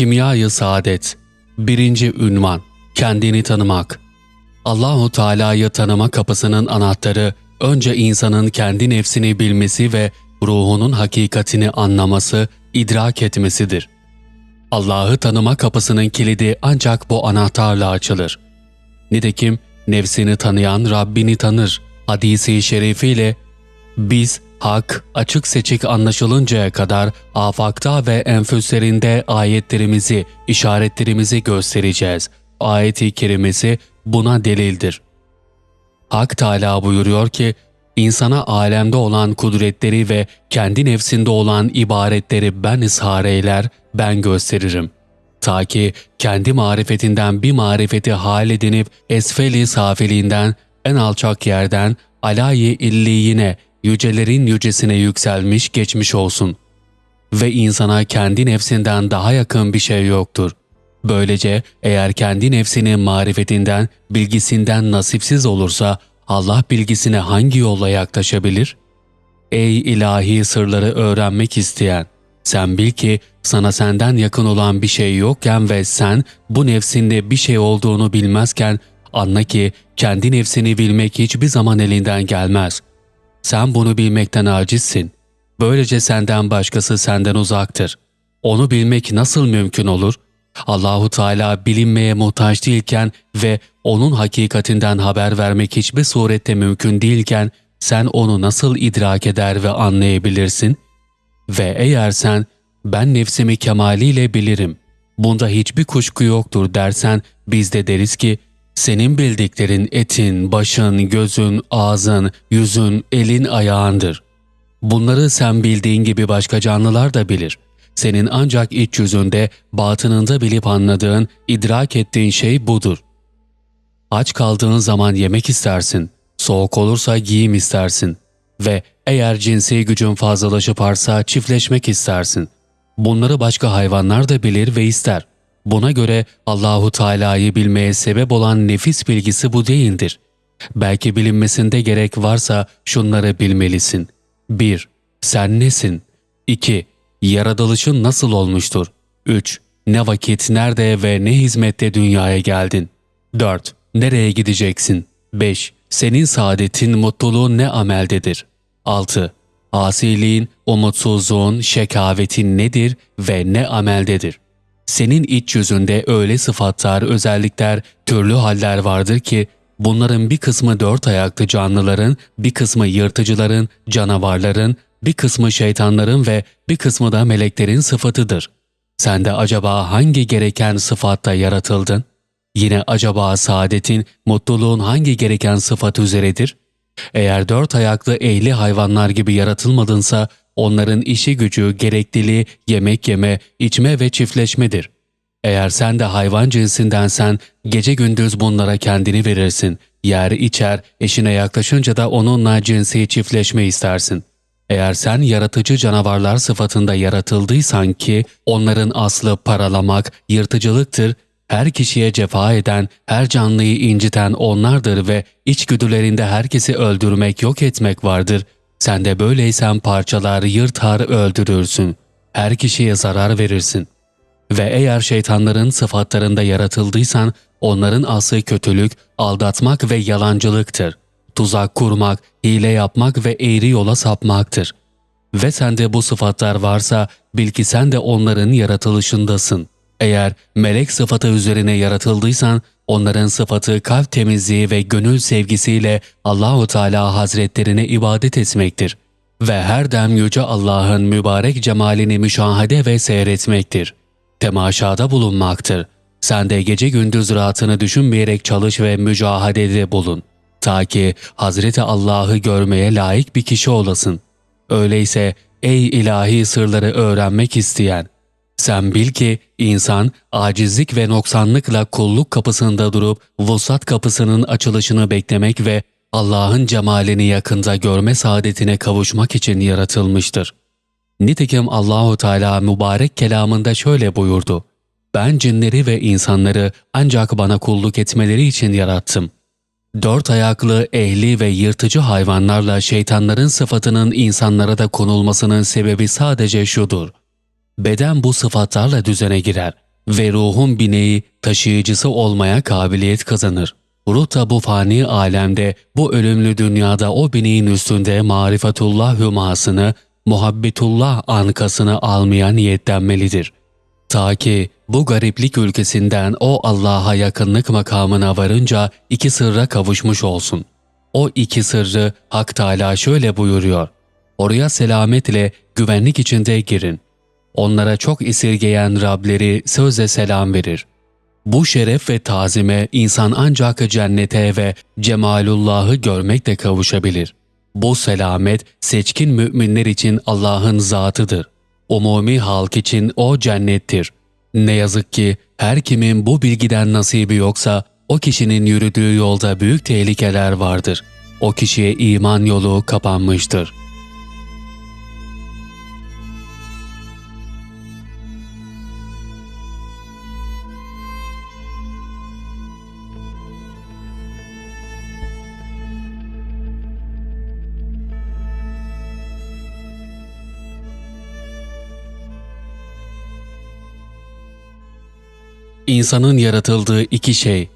Kimyayı Saadet Birinci Ünvan Kendini Tanımak Allahu Teala'yı tanıma kapısının anahtarı önce insanın kendi nefsini bilmesi ve ruhunun hakikatini anlaması, idrak etmesidir. Allah'ı tanıma kapısının kilidi ancak bu anahtarla açılır. Nitekim nefsini tanıyan Rabbini tanır hadisi şerifiyle biz hak açık seçik anlaşılıncaya kadar afakta ve enfüslerinde ayetlerimizi, işaretlerimizi göstereceğiz. Ayet-i kerimesi buna delildir. Hak Teala buyuruyor ki, insana alemde olan kudretleri ve kendi nefsinde olan ibaretleri ben ishar eyler, ben gösteririm. Ta ki kendi marifetinden bir marifeti hal edinip esfeli safiliğinden, en alçak yerden alayi illiyine, yücelerin yücesine yükselmiş geçmiş olsun. Ve insana kendi nefsinden daha yakın bir şey yoktur. Böylece eğer kendi nefsinin marifetinden, bilgisinden nasipsiz olursa Allah bilgisine hangi yolla yaklaşabilir? Ey ilahi sırları öğrenmek isteyen! Sen bil ki sana senden yakın olan bir şey yokken ve sen bu nefsinde bir şey olduğunu bilmezken anla ki kendi nefsini bilmek hiçbir zaman elinden gelmez. Sen bunu bilmekten acizsin. Böylece senden başkası senden uzaktır. Onu bilmek nasıl mümkün olur? Allahu Teala bilinmeye muhtaç değilken ve onun hakikatinden haber vermek hiçbir surette mümkün değilken sen onu nasıl idrak eder ve anlayabilirsin? Ve eğer sen ben nefsimi kemaliyle bilirim, bunda hiçbir kuşku yoktur dersen biz de deriz ki senin bildiklerin etin, başın, gözün, ağzın, yüzün, elin, ayağındır. Bunları sen bildiğin gibi başka canlılar da bilir. Senin ancak iç yüzünde, batınında bilip anladığın, idrak ettiğin şey budur. Aç kaldığın zaman yemek istersin, soğuk olursa giyim istersin ve eğer cinsi gücün fazlalaşıp arsa çiftleşmek istersin. Bunları başka hayvanlar da bilir ve ister. Buna göre Allahu Teala'yı bilmeye sebep olan nefis bilgisi bu değildir. Belki bilinmesinde gerek varsa şunları bilmelisin. 1. Sen nesin? 2. Yaratılışın nasıl olmuştur? 3. Ne vakit, nerede ve ne hizmette dünyaya geldin? 4. Nereye gideceksin? 5. Senin saadetin, mutluluğun ne ameldedir? 6. Asiliğin, umutsuzluğun, şekavetin nedir ve ne ameldedir? Senin iç yüzünde öyle sıfatlar, özellikler, türlü haller vardır ki bunların bir kısmı dört ayaklı canlıların, bir kısmı yırtıcıların, canavarların, bir kısmı şeytanların ve bir kısmı da meleklerin sıfatıdır. Sen de acaba hangi gereken sıfatta yaratıldın? Yine acaba saadetin, mutluluğun hangi gereken sıfat üzeredir? Eğer dört ayaklı ehli hayvanlar gibi yaratılmadınsa onların işi gücü, gerekliliği yemek yeme, içme ve çiftleşmedir. Eğer sen de hayvan cinsindensen gece gündüz bunlara kendini verirsin. Yer içer, eşine yaklaşınca da onunla cinsi çiftleşme istersin. Eğer sen yaratıcı canavarlar sıfatında yaratıldıysan ki onların aslı paralamak, yırtıcılıktır, her kişiye cefa eden, her canlıyı inciten onlardır ve içgüdülerinde herkesi öldürmek, yok etmek vardır. Sen de böyleysen parçalar, yırtar, öldürürsün. Her kişiye zarar verirsin. Ve eğer şeytanların sıfatlarında yaratıldıysan, onların aslı kötülük, aldatmak ve yalancılıktır. Tuzak kurmak, hile yapmak ve eğri yola sapmaktır. Ve sende bu sıfatlar varsa, bil ki sen de onların yaratılışındasın.'' Eğer melek sıfatı üzerine yaratıldıysan, onların sıfatı kalp temizliği ve gönül sevgisiyle Allahu Teala Hazretlerine ibadet etmektir ve her dem yüce Allah'ın mübarek cemalini müşahede ve seyretmektir. Temaşada bulunmaktır. Sen de gece gündüz rahatını düşünmeyerek çalış ve mücahadede bulun. Ta ki Hazreti Allah'ı görmeye layık bir kişi olasın. Öyleyse ey ilahi sırları öğrenmek isteyen, sen bil ki insan acizlik ve noksanlıkla kulluk kapısında durup vuslat kapısının açılışını beklemek ve Allah'ın cemalini yakında görme saadetine kavuşmak için yaratılmıştır. Nitekim Allahu Teala mübarek kelamında şöyle buyurdu. Ben cinleri ve insanları ancak bana kulluk etmeleri için yarattım. Dört ayaklı, ehli ve yırtıcı hayvanlarla şeytanların sıfatının insanlara da konulmasının sebebi sadece şudur. Beden bu sıfatlarla düzene girer. ve ruhun bineği taşıyıcısı olmaya kabiliyet kazanır. Ruh da bu fani alemde, bu ölümlü dünyada o bineğin üstünde marifetullah hümasını, muhabbetullah ankasını almaya niyetlenmelidir. Ta ki bu gariplik ülkesinden o Allah'a yakınlık makamına varınca iki sırra kavuşmuş olsun. O iki sırrı Hak Teâlâ şöyle buyuruyor. Oraya selametle, güvenlik içinde girin. Onlara çok esirgeyen Rableri sözle selam verir. Bu şeref ve tazime insan ancak cennete ve cemalullahı görmekle kavuşabilir. Bu selamet seçkin müminler için Allah'ın zatıdır. Umumi halk için o cennettir. Ne yazık ki her kimin bu bilgiden nasibi yoksa o kişinin yürüdüğü yolda büyük tehlikeler vardır. O kişiye iman yolu kapanmıştır. İnsanın yaratıldığı iki şey.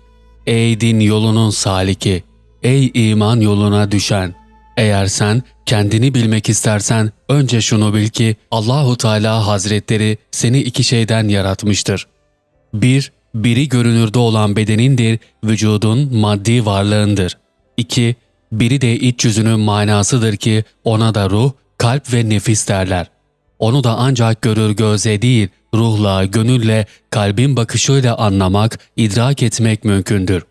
Ey din yolunun saliki, ey iman yoluna düşen. Eğer sen kendini bilmek istersen önce şunu bil ki Allahu Teala Hazretleri seni iki şeyden yaratmıştır. Bir, biri görünürde olan bedenindir, vücudun maddi varlığındır. İki, biri de iç yüzünün manasıdır ki ona da ruh, kalp ve nefis derler. Onu da ancak görür göze değil, ruhla, gönülle, kalbin bakışıyla anlamak, idrak etmek mümkündür.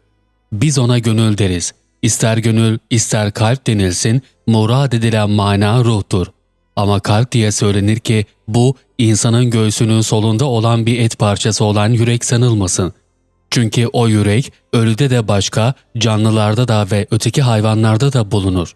Biz ona gönül deriz. İster gönül, ister kalp denilsin, murad edilen mana ruhtur. Ama kalp diye söylenir ki bu insanın göğsünün solunda olan bir et parçası olan yürek sanılmasın. Çünkü o yürek ölüde de başka, canlılarda da ve öteki hayvanlarda da bulunur.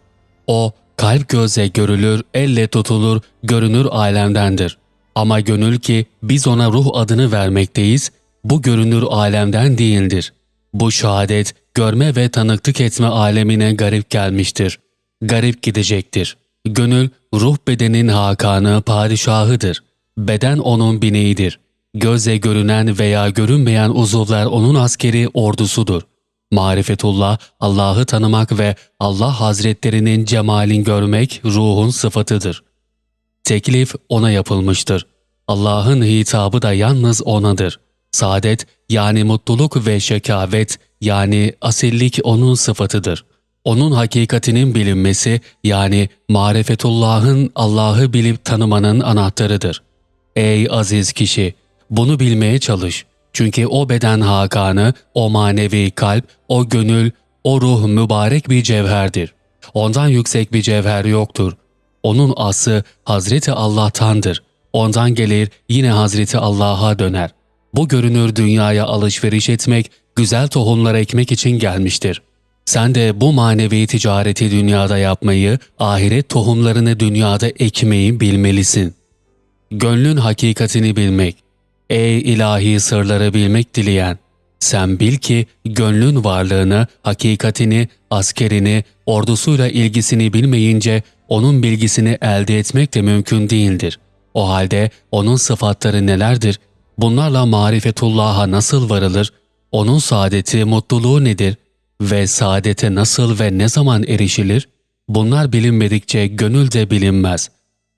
O kalp göze görülür, elle tutulur, görünür alemdendir. Ama gönül ki biz ona ruh adını vermekteyiz, bu görünür alemden değildir. Bu şehadet, görme ve tanıklık etme alemine garip gelmiştir. Garip gidecektir. Gönül, ruh bedenin hakanı, padişahıdır. Beden onun bineğidir. Göze görünen veya görünmeyen uzuvlar onun askeri ordusudur. Marifetullah, Allah'ı tanımak ve Allah Hazretlerinin cemalin görmek ruhun sıfatıdır. Teklif ona yapılmıştır. Allah'ın hitabı da yalnız onadır. Saadet yani mutluluk ve şekavet yani asillik onun sıfatıdır. Onun hakikatinin bilinmesi yani marifetullah'ın Allah'ı bilip tanımanın anahtarıdır. Ey aziz kişi! Bunu bilmeye çalış. Çünkü o beden hakanı, o manevi kalp, o gönül, o ruh mübarek bir cevherdir. Ondan yüksek bir cevher yoktur. Onun ası Hazreti Allah'tandır. Ondan gelir yine Hazreti Allah'a döner. Bu görünür dünyaya alışveriş etmek, güzel tohumlar ekmek için gelmiştir. Sen de bu manevi ticareti dünyada yapmayı, ahiret tohumlarını dünyada ekmeyi bilmelisin. Gönlün hakikatini bilmek. Ey ilahi sırları bilmek dileyen! Sen bil ki gönlün varlığını, hakikatini, askerini, ordusuyla ilgisini bilmeyince onun bilgisini elde etmek de mümkün değildir. O halde onun sıfatları nelerdir? Bunlarla marifetullah'a nasıl varılır? Onun saadeti, mutluluğu nedir? Ve saadete nasıl ve ne zaman erişilir? Bunlar bilinmedikçe gönül de bilinmez.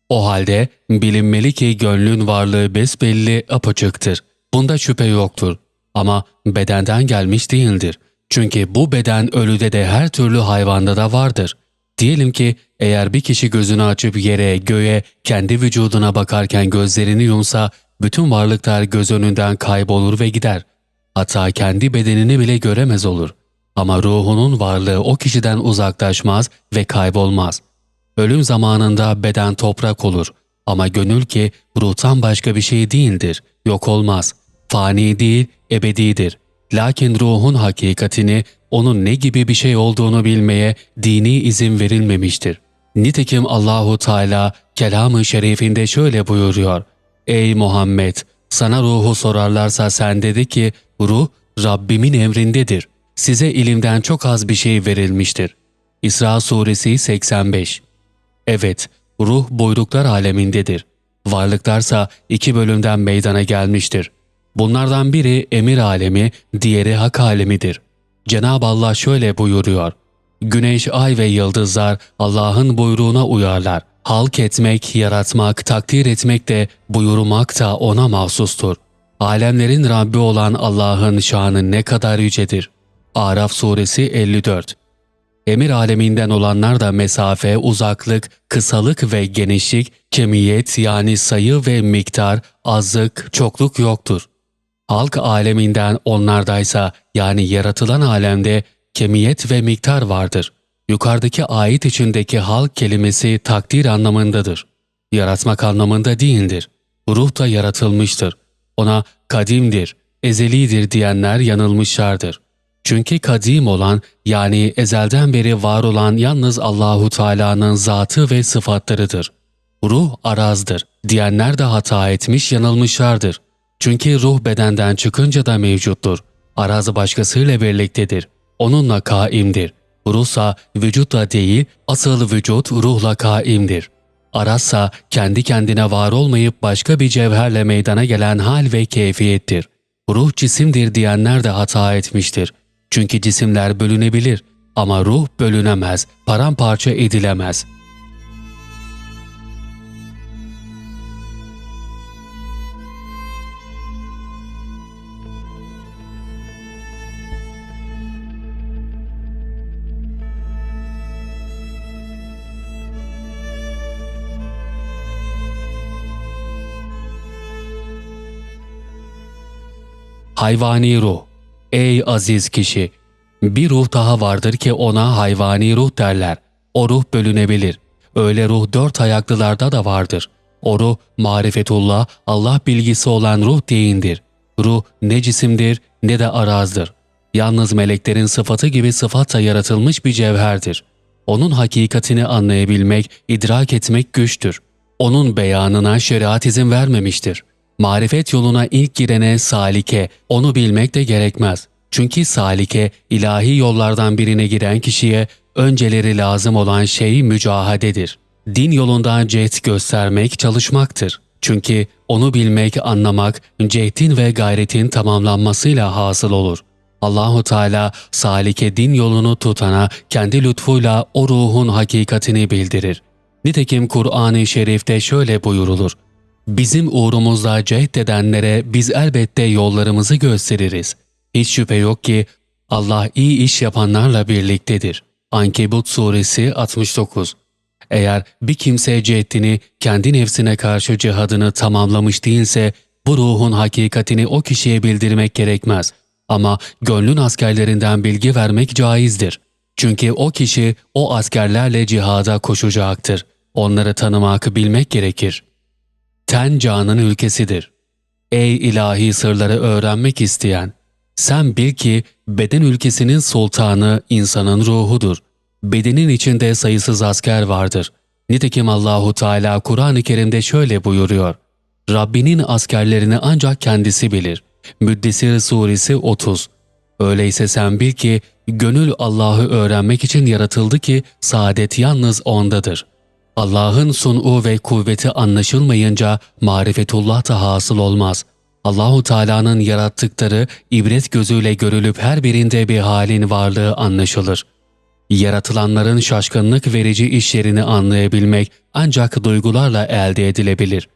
O halde bilinmeli ki gönlün varlığı besbelli apaçıktır. Bunda şüphe yoktur. Ama bedenden gelmiş değildir. Çünkü bu beden ölüde de her türlü hayvanda da vardır. Diyelim ki eğer bir kişi gözünü açıp yere, göğe, kendi vücuduna bakarken gözlerini yumsa, bütün varlıklar göz önünden kaybolur ve gider. Hatta kendi bedenini bile göremez olur. Ama ruhunun varlığı o kişiden uzaklaşmaz ve kaybolmaz. Ölüm zamanında beden toprak olur. Ama gönül ki ruhtan başka bir şey değildir, yok olmaz. Fani değil, ebedidir. Lakin ruhun hakikatini, onun ne gibi bir şey olduğunu bilmeye dini izin verilmemiştir. Nitekim Allahu Teala kelamı şerifinde şöyle buyuruyor. Ey Muhammed! Sana ruhu sorarlarsa sen dedi ki, ruh Rabbimin emrindedir. Size ilimden çok az bir şey verilmiştir. İsra Suresi 85 Evet, ruh buyruklar alemindedir. Varlıklarsa iki bölümden meydana gelmiştir. Bunlardan biri emir alemi, diğeri hak alemidir. Cenab-ı Allah şöyle buyuruyor. Güneş, ay ve yıldızlar Allah'ın buyruğuna uyarlar. Halk etmek, yaratmak, takdir etmek de buyurmak da ona mahsustur. Alemlerin Rabbi olan Allah'ın şanı ne kadar yücedir. Araf suresi 54 Emir aleminden olanlar da mesafe, uzaklık, kısalık ve genişlik, kemiyet yani sayı ve miktar, azlık, çokluk yoktur. Halk aleminden onlardaysa yani yaratılan alemde kemiyet ve miktar vardır. Yukarıdaki ayet içindeki halk kelimesi takdir anlamındadır. Yaratmak anlamında değildir. Ruh da yaratılmıştır. Ona kadimdir, ezelidir diyenler yanılmışlardır. Çünkü kadim olan yani ezelden beri var olan yalnız Allahu Teala'nın zatı ve sıfatlarıdır. Ruh arazdır diyenler de hata etmiş yanılmışlardır. Çünkü ruh bedenden çıkınca da mevcuttur. Araz başkasıyla birliktedir. Onunla kaimdir. Ruhsa vücutla değil, asıl vücut ruhla kaimdir. Arazsa kendi kendine var olmayıp başka bir cevherle meydana gelen hal ve keyfiyettir. Ruh cisimdir diyenler de hata etmiştir. Çünkü cisimler bölünebilir ama ruh bölünemez, paramparça edilemez.'' Hayvani ruh. Ey aziz kişi! Bir ruh daha vardır ki ona hayvani ruh derler. O ruh bölünebilir. Öyle ruh dört ayaklılarda da vardır. O ruh marifetullah, Allah bilgisi olan ruh değindir. Ruh ne cisimdir ne de arazdır. Yalnız meleklerin sıfatı gibi sıfatla yaratılmış bir cevherdir. Onun hakikatini anlayabilmek, idrak etmek güçtür. Onun beyanına şeriat izin vermemiştir. Marifet yoluna ilk girene salike, onu bilmek de gerekmez. Çünkü salike, ilahi yollardan birine giren kişiye önceleri lazım olan şey mücahadedir. Din yolunda cehd göstermek çalışmaktır. Çünkü onu bilmek, anlamak, cehdin ve gayretin tamamlanmasıyla hasıl olur. Allahu Teala salike din yolunu tutana kendi lütfuyla o ruhun hakikatini bildirir. Nitekim Kur'an-ı Şerif'te şöyle buyurulur. Bizim uğrumuzda cehd edenlere biz elbette yollarımızı gösteririz. Hiç şüphe yok ki Allah iyi iş yapanlarla birliktedir. Ankebut Suresi 69 Eğer bir kimse cehdini kendi nefsine karşı cihadını tamamlamış değilse bu ruhun hakikatini o kişiye bildirmek gerekmez. Ama gönlün askerlerinden bilgi vermek caizdir. Çünkü o kişi o askerlerle cihada koşacaktır. Onları tanımak bilmek gerekir. Ten canın ülkesidir. Ey ilahi sırları öğrenmek isteyen! Sen bil ki beden ülkesinin sultanı insanın ruhudur. Bedenin içinde sayısız asker vardır. Nitekim Allahu Teala Kur'an-ı Kerim'de şöyle buyuruyor. Rabbinin askerlerini ancak kendisi bilir. Müddessir Suresi 30 Öyleyse sen bil ki gönül Allah'ı öğrenmek için yaratıldı ki saadet yalnız O'ndadır. Allah'ın sunu ve kuvveti anlaşılmayınca marifetullah da hasıl olmaz. Allahu Teala'nın yarattıkları ibret gözüyle görülüp her birinde bir halin varlığı anlaşılır. Yaratılanların şaşkınlık verici işlerini anlayabilmek ancak duygularla elde edilebilir.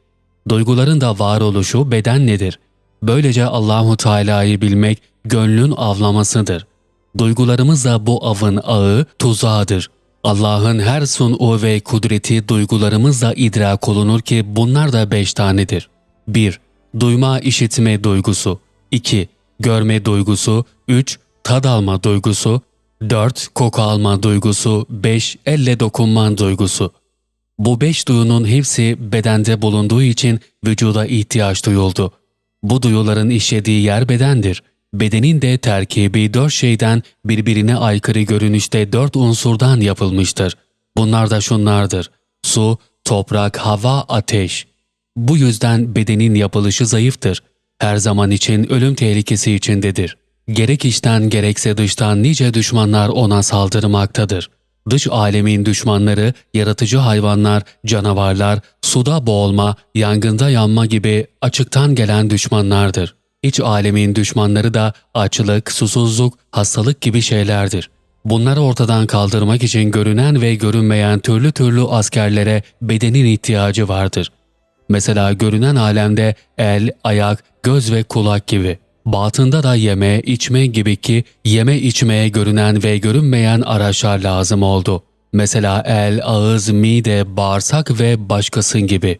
Duyguların da varoluşu beden nedir? Böylece Allahu Teala'yı bilmek gönlün avlamasıdır. Duygularımız da bu avın ağı, tuzağıdır. Allah'ın her sunu ve kudreti duygularımızla idrak olunur ki bunlar da beş tanedir. 1. Duyma işitme duygusu 2. Görme duygusu 3. Tad alma duygusu 4. Koku alma duygusu 5. Elle dokunma duygusu Bu beş duyunun hepsi bedende bulunduğu için vücuda ihtiyaç duyuldu. Bu duyuların işlediği yer bedendir. Bedenin de terkibi dört şeyden birbirine aykırı görünüşte dört unsurdan yapılmıştır. Bunlar da şunlardır. Su, toprak, hava, ateş. Bu yüzden bedenin yapılışı zayıftır. Her zaman için ölüm tehlikesi içindedir. Gerek içten gerekse dıştan nice düşmanlar ona saldırmaktadır. Dış alemin düşmanları, yaratıcı hayvanlar, canavarlar, suda boğulma, yangında yanma gibi açıktan gelen düşmanlardır. İç alemin düşmanları da açlık, susuzluk, hastalık gibi şeylerdir. Bunları ortadan kaldırmak için görünen ve görünmeyen türlü türlü askerlere bedenin ihtiyacı vardır. Mesela görünen alemde el, ayak, göz ve kulak gibi. Batında da yeme, içme gibi ki yeme içmeye görünen ve görünmeyen araçlar lazım oldu. Mesela el, ağız, mide, bağırsak ve başkasın gibi.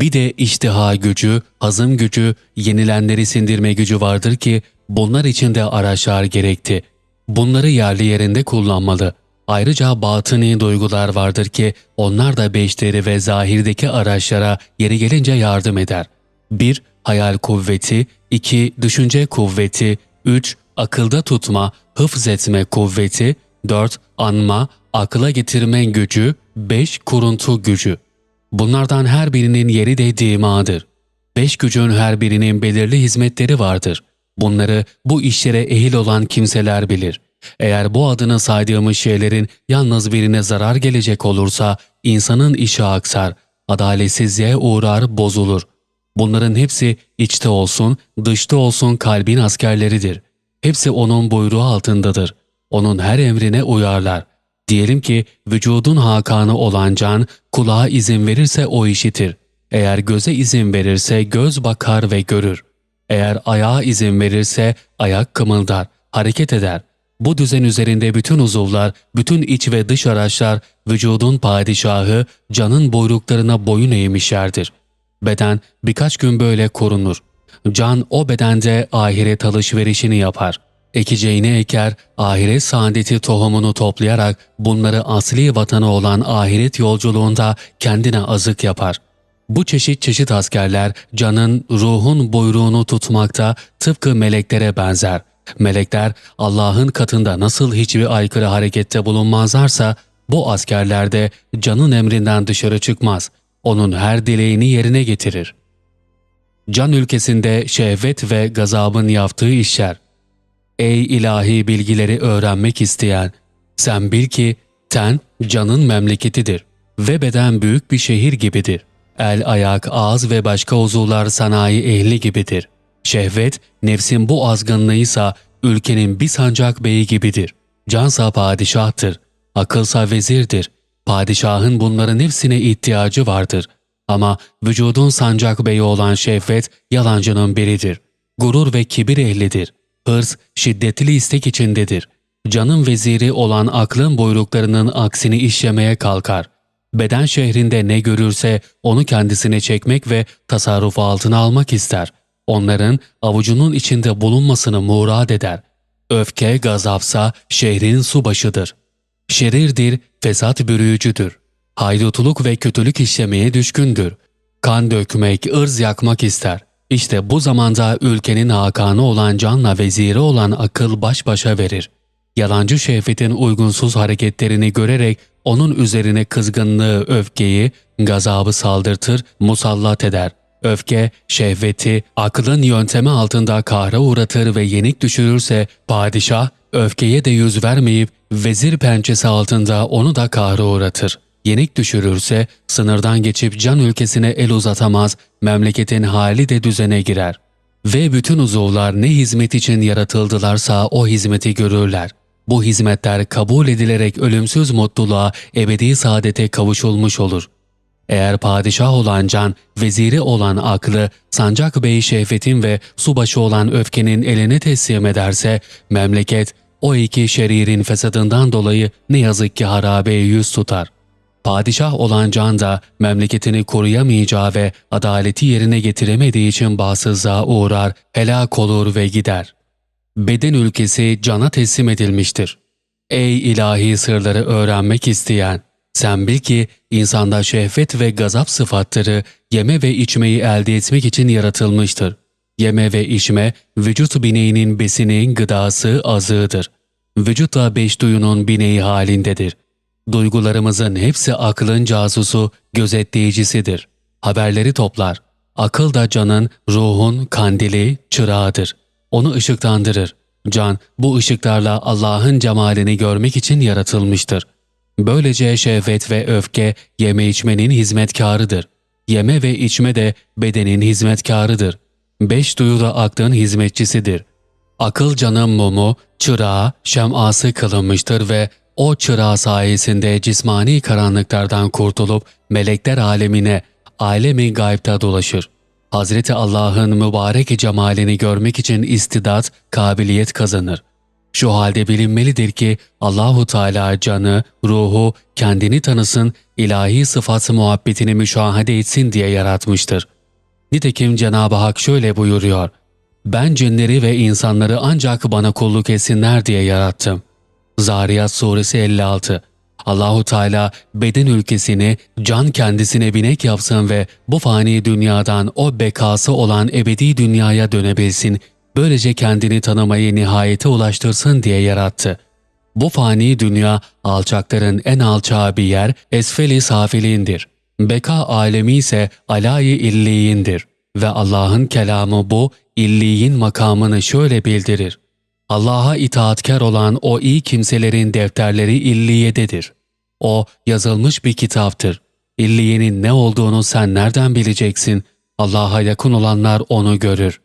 Bir de iştiha gücü, hazım gücü, yenilenleri sindirme gücü vardır ki bunlar için de araçlar gerekti. Bunları yerli yerinde kullanmalı. Ayrıca batıni duygular vardır ki onlar da beşleri ve zahirdeki araçlara yeri gelince yardım eder. 1. Hayal kuvveti 2. Düşünce kuvveti 3. Akılda tutma, hıfz etme kuvveti 4. Anma, akla getirme gücü 5. Kuruntu gücü Bunlardan her birinin yeri de dimadır. Beş gücün her birinin belirli hizmetleri vardır. Bunları bu işlere ehil olan kimseler bilir. Eğer bu adını saydığımız şeylerin yalnız birine zarar gelecek olursa insanın işi aksar, adaletsizliğe uğrar, bozulur. Bunların hepsi içte olsun, dışta olsun kalbin askerleridir. Hepsi onun buyruğu altındadır. Onun her emrine uyarlar. Diyelim ki vücudun hakanı olan can kulağa izin verirse o işitir. Eğer göze izin verirse göz bakar ve görür. Eğer ayağa izin verirse ayak kımıldar, hareket eder. Bu düzen üzerinde bütün uzuvlar, bütün iç ve dış araçlar vücudun padişahı, canın buyruklarına boyun eğmişlerdir. Beden birkaç gün böyle korunur. Can o bedende ahiret alışverişini yapar. Ekeceğini eker, ahiret saadeti tohumunu toplayarak bunları asli vatanı olan ahiret yolculuğunda kendine azık yapar. Bu çeşit çeşit askerler canın, ruhun buyruğunu tutmakta tıpkı meleklere benzer. Melekler Allah'ın katında nasıl hiçbir aykırı harekette bulunmazlarsa bu askerler de canın emrinden dışarı çıkmaz. Onun her dileğini yerine getirir. Can ülkesinde şehvet ve gazabın yaptığı işler. Ey ilahi bilgileri öğrenmek isteyen, sen bil ki ten canın memleketidir ve beden büyük bir şehir gibidir. El, ayak, ağız ve başka uzuvlar sanayi ehli gibidir. Şehvet, nefsin bu azgınlığıysa ülkenin bir sancak beyi gibidir. Cansa padişahtır, akılsa vezirdir. Padişahın bunların hepsine ihtiyacı vardır. Ama vücudun sancak beyi olan şehvet yalancının biridir. Gurur ve kibir ehlidir. Hırs şiddetli istek içindedir. Canın veziri olan aklın buyruklarının aksini işlemeye kalkar. Beden şehrinde ne görürse onu kendisine çekmek ve tasarrufu altına almak ister. Onların avucunun içinde bulunmasını murad eder. Öfke, gazapsa şehrin su başıdır. Şerirdir, fesat bürüyücüdür. Haydutuluk ve kötülük işlemeye düşkündür. Kan dökmek, ırz yakmak ister. İşte bu zamanda ülkenin hakanı olan canla veziri olan akıl baş başa verir. Yalancı şehvetin uygunsuz hareketlerini görerek onun üzerine kızgınlığı, öfkeyi, gazabı saldırtır, musallat eder. Öfke, şehveti, aklın yöntemi altında kahra uğratır ve yenik düşürürse padişah, öfkeye de yüz vermeyip vezir pençesi altında onu da kahra uğratır. Yenik düşürürse sınırdan geçip can ülkesine el uzatamaz, memleketin hali de düzene girer. Ve bütün uzuvlar ne hizmet için yaratıldılarsa o hizmeti görürler. Bu hizmetler kabul edilerek ölümsüz mutluluğa, ebedi saadete kavuşulmuş olur. Eğer padişah olan can, veziri olan aklı, sancak bey şehvetin ve subaşı olan öfkenin eline teslim ederse, memleket o iki şeririn fesadından dolayı ne yazık ki harabeye yüz tutar. Padişah olan can da memleketini koruyamayacağı ve adaleti yerine getiremediği için bağsızlığa uğrar, helak olur ve gider. Beden ülkesi cana teslim edilmiştir. Ey ilahi sırları öğrenmek isteyen! Sen bil ki insanda şehvet ve gazap sıfatları yeme ve içmeyi elde etmek için yaratılmıştır. Yeme ve içme vücut bineğinin besinin gıdası azığıdır. Vücut da beş duyunun bineği halindedir. Duygularımızın hepsi aklın casusu, gözetleyicisidir. Haberleri toplar. Akıl da canın, ruhun kandili, çırağıdır. Onu ışıklandırır. Can bu ışıklarla Allah'ın cemalini görmek için yaratılmıştır. Böylece şehvet ve öfke yeme içmenin hizmetkarıdır. Yeme ve içme de bedenin hizmetkarıdır. Beş duyu da aklın hizmetçisidir. Akıl canın mumu, çırağı, şeması kılınmıştır ve o çırağı sayesinde cismani karanlıklardan kurtulup melekler alemine, alemi gaybta dolaşır. Hazreti Allah'ın mübarek cemalini görmek için istidat, kabiliyet kazanır. Şu halde bilinmelidir ki Allahu Teala canı, ruhu kendini tanısın, ilahi sıfat muhabbetini müşahede etsin diye yaratmıştır. Nitekim Cenab-ı Hak şöyle buyuruyor. Ben cinleri ve insanları ancak bana kulluk etsinler diye yarattım. Zariyat Suresi 56 Allahu Teala beden ülkesini can kendisine binek yapsın ve bu fani dünyadan o bekası olan ebedi dünyaya dönebilsin, böylece kendini tanımayı nihayete ulaştırsın diye yarattı. Bu fani dünya alçakların en alçağı bir yer esfeli safilindir. Beka alemi ise alayı illiyindir ve Allah'ın kelamı bu illiyin makamını şöyle bildirir. Allah'a itaatkar olan o iyi kimselerin defterleri illiyededir. O yazılmış bir kitaptır. İlliyenin ne olduğunu sen nereden bileceksin? Allah'a yakın olanlar onu görür.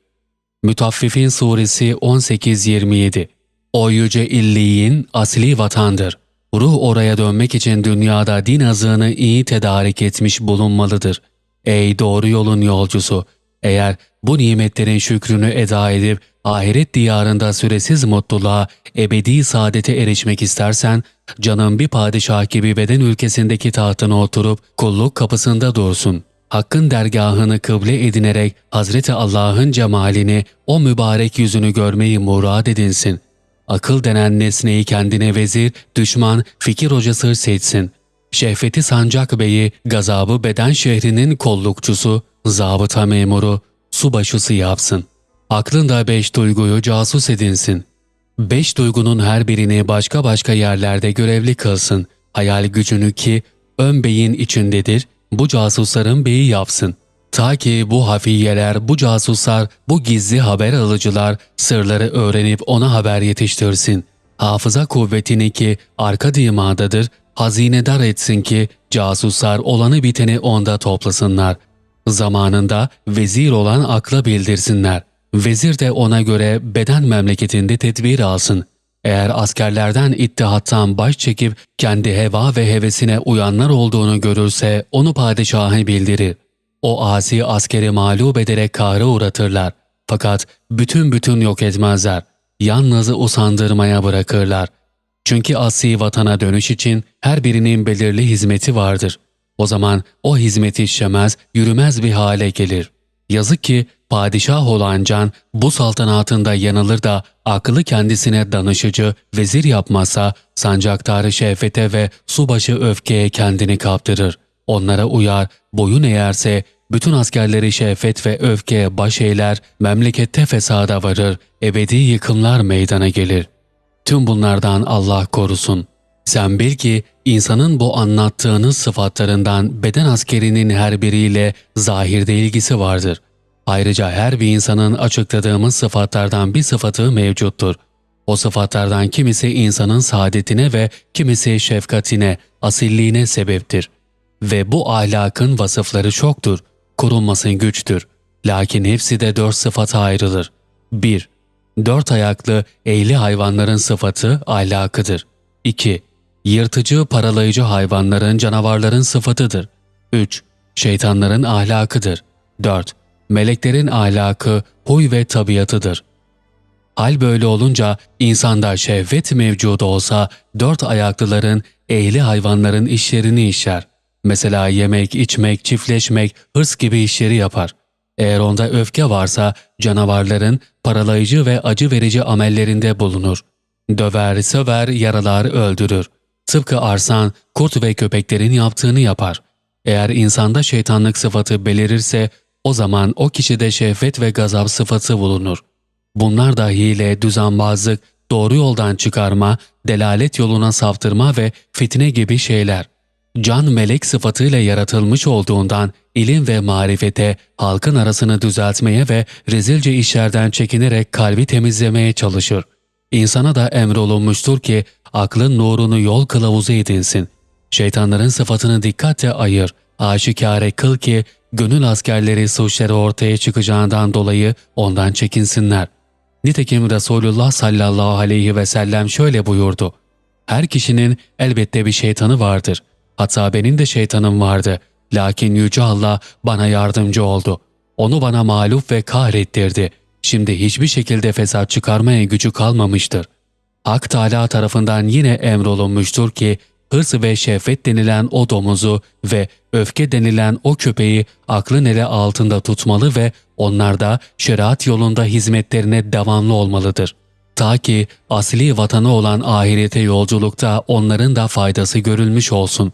Mütaffifin Suresi 18-27 O yüce illiyin asli vatandır. Ruh oraya dönmek için dünyada din azığını iyi tedarik etmiş bulunmalıdır. Ey doğru yolun yolcusu! Eğer bu nimetlerin şükrünü eda edip ahiret diyarında süresiz mutluluğa, ebedi saadete erişmek istersen, canın bir padişah gibi beden ülkesindeki tahtına oturup kulluk kapısında dursun. Hakkın dergahını kıble edinerek Hazreti Allah'ın cemalini, o mübarek yüzünü görmeyi murad edinsin. Akıl denen nesneyi kendine vezir, düşman, fikir hocası seçsin. Şehveti Sancak Bey'i, gazabı beden şehrinin kollukçusu, zabıta memuru, subaşısı yapsın. Aklında beş duyguyu casus edinsin. Beş duygunun her birini başka başka yerlerde görevli kılsın. Hayal gücünü ki ön beyin içindedir, bu casusların beyi yapsın. Ta ki bu hafiyeler, bu casuslar, bu gizli haber alıcılar sırları öğrenip ona haber yetiştirsin. Hafıza kuvvetini ki arka dimadadır, hazinedar etsin ki casuslar olanı biteni onda toplasınlar. Zamanında vezir olan akla bildirsinler. Vezir de ona göre beden memleketinde tedbir alsın. Eğer askerlerden ittihattan baş çekip kendi heva ve hevesine uyanlar olduğunu görürse onu padişaha bildirir. O asi askeri mağlup ederek kahre uğratırlar. Fakat bütün bütün yok etmezler. Yalnız usandırmaya bırakırlar. Çünkü asi vatana dönüş için her birinin belirli hizmeti vardır. O zaman o hizmeti işlemez, yürümez bir hale gelir. Yazık ki padişah olan can bu saltanatında yanılır da aklı kendisine danışıcı, vezir yapmazsa sancaktarı şehvete ve subaşı öfkeye kendini kaptırır. Onlara uyar, boyun eğerse bütün askerleri şehvet ve öfkeye baş eğler, memlekette fesada varır, ebedi yıkımlar meydana gelir. Tüm bunlardan Allah korusun. Sen bil ki insanın bu anlattığınız sıfatlarından beden askerinin her biriyle zahirde ilgisi vardır. Ayrıca her bir insanın açıkladığımız sıfatlardan bir sıfatı mevcuttur. O sıfatlardan kimisi insanın saadetine ve kimisi şefkatine, asilliğine sebeptir. Ve bu ahlakın vasıfları çoktur, korunması güçtür. Lakin hepsi de dört sıfata ayrılır. 1. Dört ayaklı, eğli hayvanların sıfatı ahlakıdır. 2. Yırtıcı, paralayıcı hayvanların, canavarların sıfatıdır. 3. Şeytanların ahlakıdır. 4. Meleklerin ahlakı, huy ve tabiatıdır. Hal böyle olunca insanda şehvet mevcudu olsa dört ayaklıların, ehli hayvanların işlerini işler. Mesela yemek, içmek, çiftleşmek, hırs gibi işleri yapar. Eğer onda öfke varsa canavarların paralayıcı ve acı verici amellerinde bulunur. Döver, söver, yaralar, öldürür. Tıpkı arsan, kurt ve köpeklerin yaptığını yapar. Eğer insanda şeytanlık sıfatı belirirse o zaman o kişide şehvet ve gazap sıfatı bulunur. Bunlar da hile, düzenbazlık, doğru yoldan çıkarma, delalet yoluna saptırma ve fitne gibi şeyler. Can melek sıfatıyla yaratılmış olduğundan ilim ve marifete, halkın arasını düzeltmeye ve rezilce işlerden çekinerek kalbi temizlemeye çalışır. İnsana da emrolunmuştur ki aklın nurunu yol kılavuzu edinsin. Şeytanların sıfatını dikkatle ayır, aşikare kıl ki gönül askerleri suçları ortaya çıkacağından dolayı ondan çekinsinler. Nitekim Resulullah sallallahu aleyhi ve sellem şöyle buyurdu. Her kişinin elbette bir şeytanı vardır. Hatta benim de şeytanım vardı. Lakin Yüce Allah bana yardımcı oldu. Onu bana mağlup ve kahrettirdi. Şimdi hiçbir şekilde fesat çıkarmaya gücü kalmamıştır. Hak Teala tarafından yine emrolunmuştur ki hırs ve şehvet denilen o domuzu ve öfke denilen o köpeği aklın ele altında tutmalı ve onlarda şeriat yolunda hizmetlerine devamlı olmalıdır. Ta ki asli vatanı olan ahirete yolculukta onların da faydası görülmüş olsun.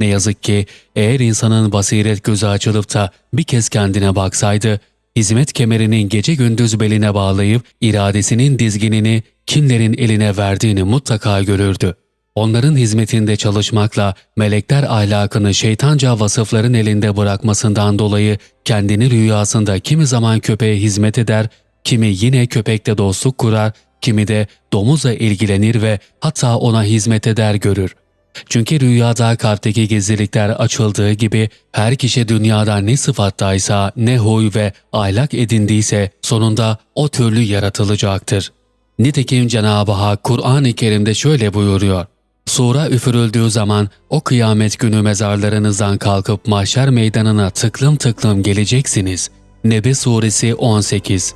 Ne yazık ki eğer insanın basiret gözü açılıp da bir kez kendine baksaydı, hizmet kemerinin gece gündüz beline bağlayıp iradesinin dizginini kimlerin eline verdiğini mutlaka görürdü. Onların hizmetinde çalışmakla melekler ahlakını şeytanca vasıfların elinde bırakmasından dolayı kendini rüyasında kimi zaman köpeğe hizmet eder, kimi yine köpekle dostluk kurar, kimi de domuzla ilgilenir ve hatta ona hizmet eder görür. Çünkü rüyada kalpteki gizlilikler açıldığı gibi her kişi dünyada ne sıfattaysa, ne huy ve ahlak edindiyse sonunda o türlü yaratılacaktır. Nitekim Cenab-ı Hak Kur'an-ı Kerim'de şöyle buyuruyor. Sura üfürüldüğü zaman o kıyamet günü mezarlarınızdan kalkıp mahşer meydanına tıklım tıklım geleceksiniz. Nebe Suresi 18